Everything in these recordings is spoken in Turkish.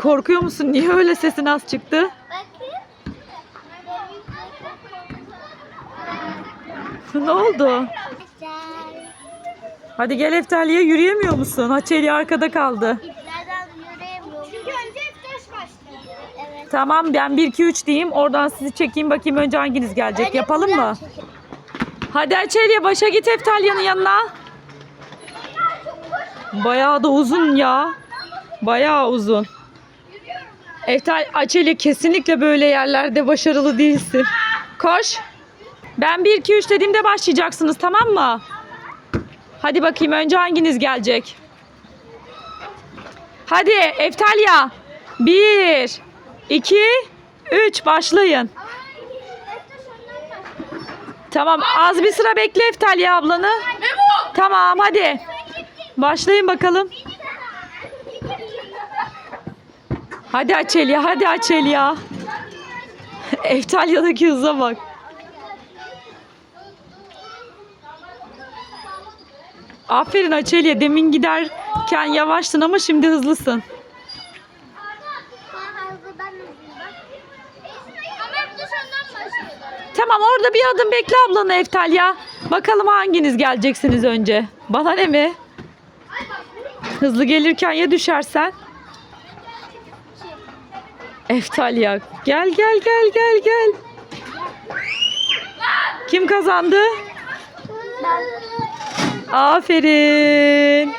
Korkuyor musun? Niye öyle sesin az çıktı? ne oldu? Hadi gel Eftalya yürüyemiyor musun? Haçeli arkada kaldı. İplerden yürüyemiyorum. Çünkü önce taş başladı. Evet. Tamam ben 1 2 3 diyeyim. Oradan sizi çekeyim bakayım önce hanginiz gelecek. Yapalım mı? Hadi Açelya başa git Eftalya'nın yanına. Bayağı da uzun ya. Bayağı uzun. Eftal Açelya kesinlikle böyle yerlerde başarılı değilsin. Koş. Ben 1 2 3 dediğimde başlayacaksınız tamam mı? Hadi bakayım önce hanginiz gelecek? Hadi Eftalya. 1 2 3 başlayın. Tamam az bir sıra bekle Eftalya ablanı. Tamam hadi. Başlayın bakalım. Hadi Açelya hadi Açelya. Eftalya'daki hıza bak. Aferin Açelya demin giderken yavaştın ama şimdi hızlısın. Tamam orada bir adım bekle ablanı Eftalya. Bakalım hanginiz geleceksiniz önce. Bana ne mi? Hızlı gelirken ya düşersen? Eftalya gel gel gel gel gel. Kim kazandı? Aferin.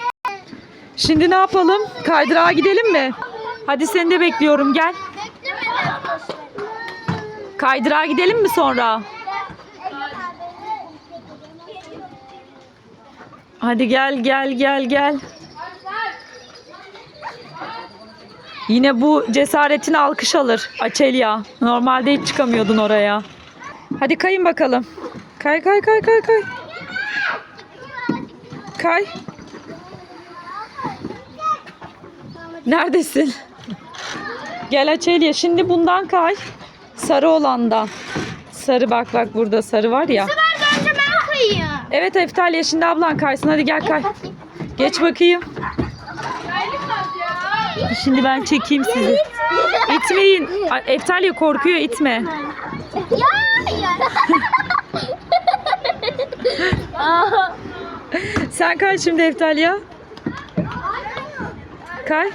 Şimdi ne yapalım? Kaydırağa gidelim mi? Hadi seni de bekliyorum gel. Kaydırağa gidelim mi sonra? Hadi gel gel gel gel. Yine bu cesaretini alkış alır Açelya. Normalde hiç çıkamıyordun oraya. Hadi kayın bakalım. Kay kay kay kay kay. Kay. Neredesin? Gel Açelya şimdi bundan kay. Sarı olandan. Sarı bak bak burada sarı var ya. Evet Eftalya şimdi ablan kaysın. Hadi gel kay. Geç bakayım. Şimdi ben çekeyim sizi. İtmeyin. Ay, Eftalya korkuyor itme. Ya. Sen kay şimdi Eftalya. Kay.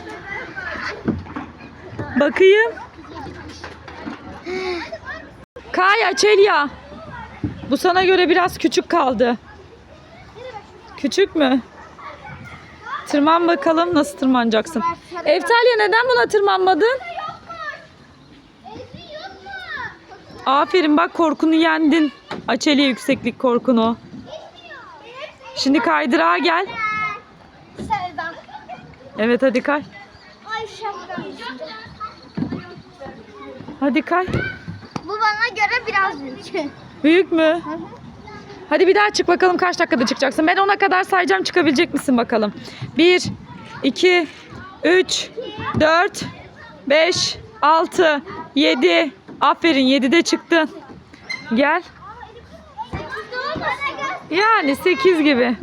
Bakayım. Kay Açelya. Bu sana göre biraz küçük kaldı. Küçük mü? Tırman bakalım nasıl tırmanacaksın. Eftalya neden buna tırmanmadın? Aferin bak korkunu yendin. Açelya yükseklik korkunu. Şimdi kaydırağa gel. Evet hadi kay. Hadi kay. Bu bana göre biraz büyük. Büyük mü? Hadi bir daha çık bakalım kaç dakikada çıkacaksın. Ben ona kadar sayacağım çıkabilecek misin bakalım. 1, 2, 3, 4, 5, 6, 7. Aferin 7'de çıktın. Gel. Yani 8 gibi.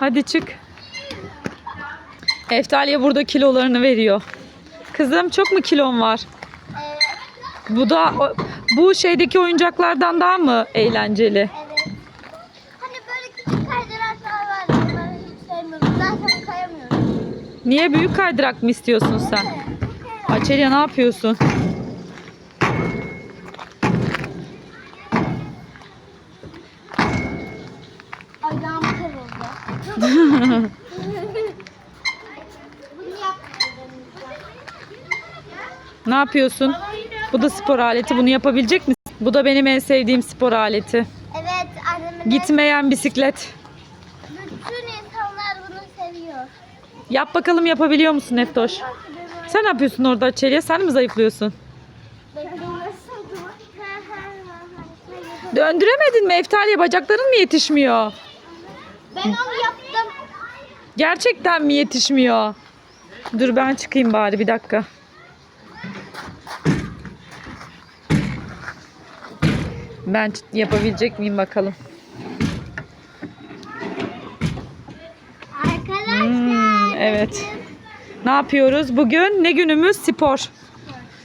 Hadi çık. Eftalya burada kilolarını veriyor. Kızım çok mu kilon var? Bu da bu şeydeki oyuncaklardan daha mı eğlenceli? Niye büyük kaydırak mı istiyorsun sen? Açelya ne yapıyorsun? Ayağım kırıldı. Ne yapıyorsun? Bu da spor aleti. Bunu yapabilecek misin? Bu da benim en sevdiğim spor aleti. Evet Gitmeyen bisiklet. Yap bakalım yapabiliyor musun Eftoş? Sen ne yapıyorsun orada Açelya? Sen mi zayıflıyorsun? Döndüremedin mi Eftalya? Bacakların mı yetişmiyor? Ben onu yaptım. Gerçekten mi yetişmiyor? Dur ben çıkayım bari bir dakika. Ben yapabilecek miyim bakalım. Evet. Ne yapıyoruz? Bugün ne günümüz? Spor.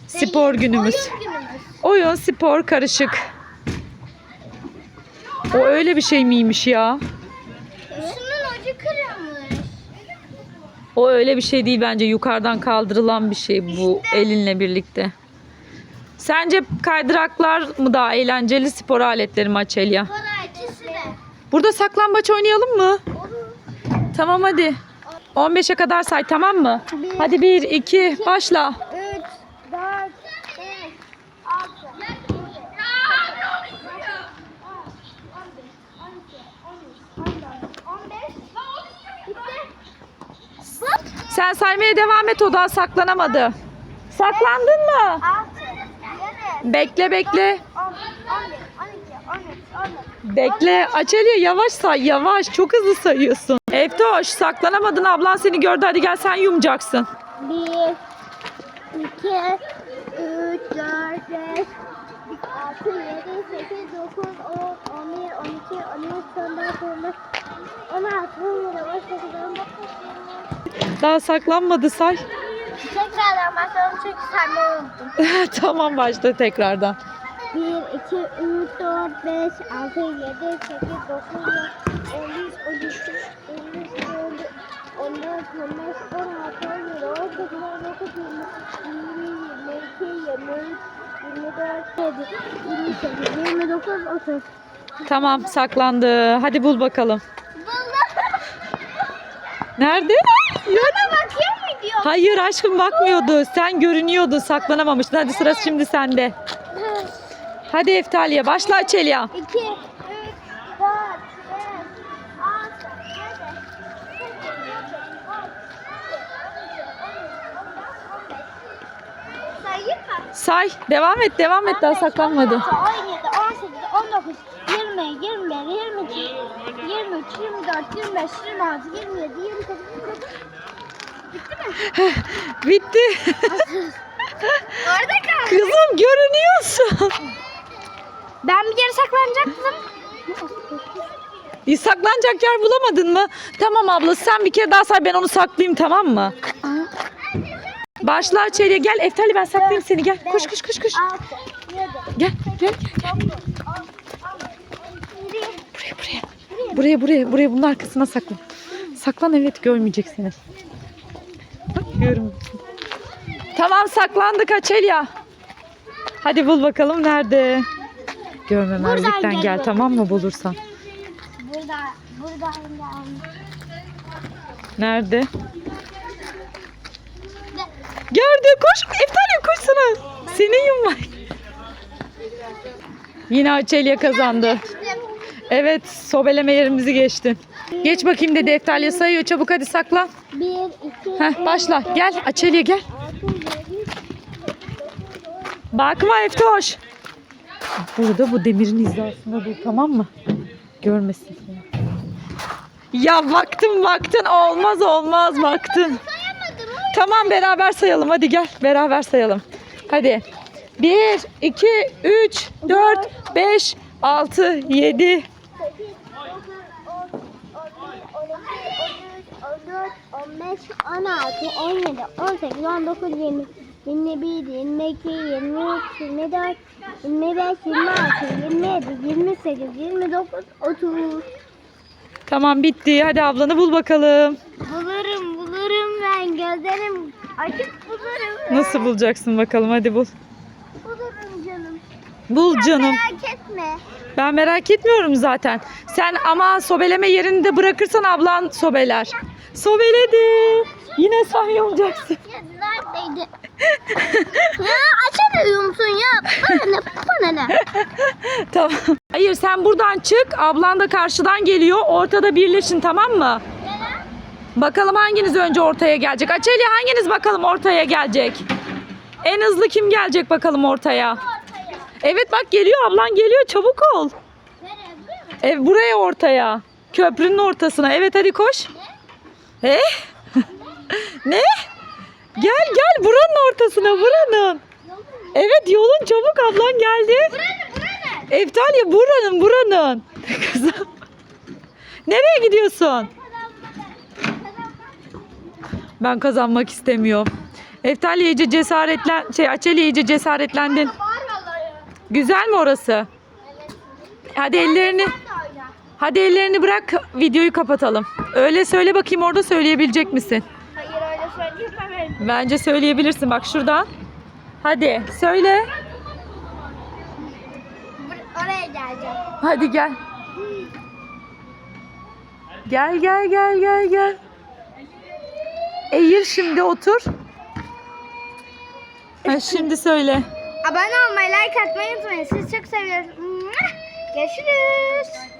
Spor günümüz. Oyun spor karışık. O öyle bir şey miymiş ya? Şunun ucu kırılmış. O öyle bir şey değil bence. Yukarıdan kaldırılan bir şey bu elinle birlikte. Sence kaydıraklar mı daha eğlenceli spor aletleri mi Açelya? Bana ikisi de. Burada saklambaç oynayalım mı? Olur. Tamam hadi. 15'e kadar say tamam mı? Bir. Hadi 1, 2, başla. 3, 4, 5, 6, 7, Sen saymaya devam et o daha saklanamadı. Saklandın mı? 6, 7, Bekle bekle. 10, 11, 12, 13, 14. Bekle. Açelya yavaş say yavaş. Çok hızlı sayıyorsun. Eftoş saklanamadın ablan seni gördü hadi gel sen yumacaksın. 1, 2, 3, 4, 5, 6, 7, 8, 9, 10, 11, 12, 13, 14, 15, 16, 17, 18, 19, Daha saklanmadı say. Tekrardan başlayalım çünkü saymayı unuttum. tamam başla tekrardan. 1, 2, 3, 4, 5, 6, 7, 8, 9, 10, 11, 12, 13, 14, 15, 16, 17, 18, 19, 20, 22, 23, 24, 28, 29, 30. Tamam saklandı. Hadi bul bakalım. Nerede? Bana bakıyor mu diyor? Hayır aşkım bakmıyordu. Sen görünüyordun saklanamamıştın. Hadi sırası şimdi sende. Hadi Eftaliye başla Açelya. 2, 3, 4, 5, 6, 7, 8, Sayayım mı? Say. Devam et devam et daha saklanmadı. 17, 18, 19, 20, 21, 22, 23, 24, 25, 26, 27, 28, 29. Bitti. Orada kaldı. Kızım görünüyorsun. Ben bir yere saklanacaktım. Bir saklanacak yer bulamadın mı? Tamam abla sen bir kere daha say ben onu saklayayım tamam mı? Başla Açelya gel. Eftali ben saklayayım seni gel. Koş koş koş koş. 6, 7, Gel gel gel. 9, 10, 11, 12, Buraya buraya. Buraya buraya buraya bunun arkasına saklan. Saklan evet görmeyecek seni. Bak görmüyor. Tamam saklandık Açelya. Hadi bul bakalım nerede? Görmemezlikten Buradan gel gel. tamam mı bulursan. Burada, burada, burada. Nerede? Gördü koş. Eftalya koşsana. Senin yummak. Yine Açelya kazandı. Evet sobeleme yerimizi geçtin. Geç bakayım dedi Eftalya sayıyor. Çabuk hadi saklan. 1, 2, Heh, başla. Gel Açelya gel. Bakma Eftoş. Burada bu demirin hizasında dur tamam mı? Görmesin seni. Ya baktın baktın olmaz olmaz baktın. Tamam beraber sayalım hadi gel beraber sayalım. Hadi. 1, 2, 3, 4, 5, 6, 7. 8, 9, 10, 11, 12, 13, 14, 15, 16, 17, 18, 19, 20, 21, 22, 23, 24, 25, 26, 27, 28, 29, 30. Tamam bitti. Hadi ablanı bul bakalım. Bulurum, bulurum ben. Gözlerim açık bulurum. Nasıl bulacaksın bakalım hadi bul. Bulurum canım. Bul canım. Merak etme. Ben merak etmiyorum zaten. Sen ama sobeleme yerini de bırakırsan ablan sobeler. Sobeledi. Yine sen yumacaksın. Ya neredeydi? Ya açamıyor musun ya? Bana ne? Bana ne? Tamam. Hayır sen buradan çık. Ablan da karşıdan geliyor. Ortada birleşin tamam mı? Bakalım hanginiz önce ortaya gelecek. Açeli hanginiz bakalım ortaya gelecek? En hızlı kim gelecek bakalım ortaya? Evet bak geliyor ablan geliyor çabuk ol. Nereye? Buraya mı? Ev buraya ortaya. Köprünün ortasına. Evet hadi koş. Eh? ne? Gel gel buranın ortasına buranın. Evet yolun çabuk ablan geldi. Buranın, buranın. Eftalya buranın buranın. Kızım. Nereye gidiyorsun? Ben kazanmak istemiyorum. Eftal iyice cesaretlen şey Açeli iyice cesaretlendin. Güzel mi orası? Hadi ellerini hadi ellerini bırak videoyu kapatalım. Öyle söyle bakayım orada söyleyebilecek misin? Hayır öyle söyleyeyim. Bence söyleyebilirsin bak şuradan. Hadi söyle. Oraya geleceğim. Hadi gel. Gel gel gel gel gel. Eğir şimdi otur. Ha, şimdi söyle. Abone olmayı, like atmayı unutmayın. Sizi çok seviyorum. Görüşürüz.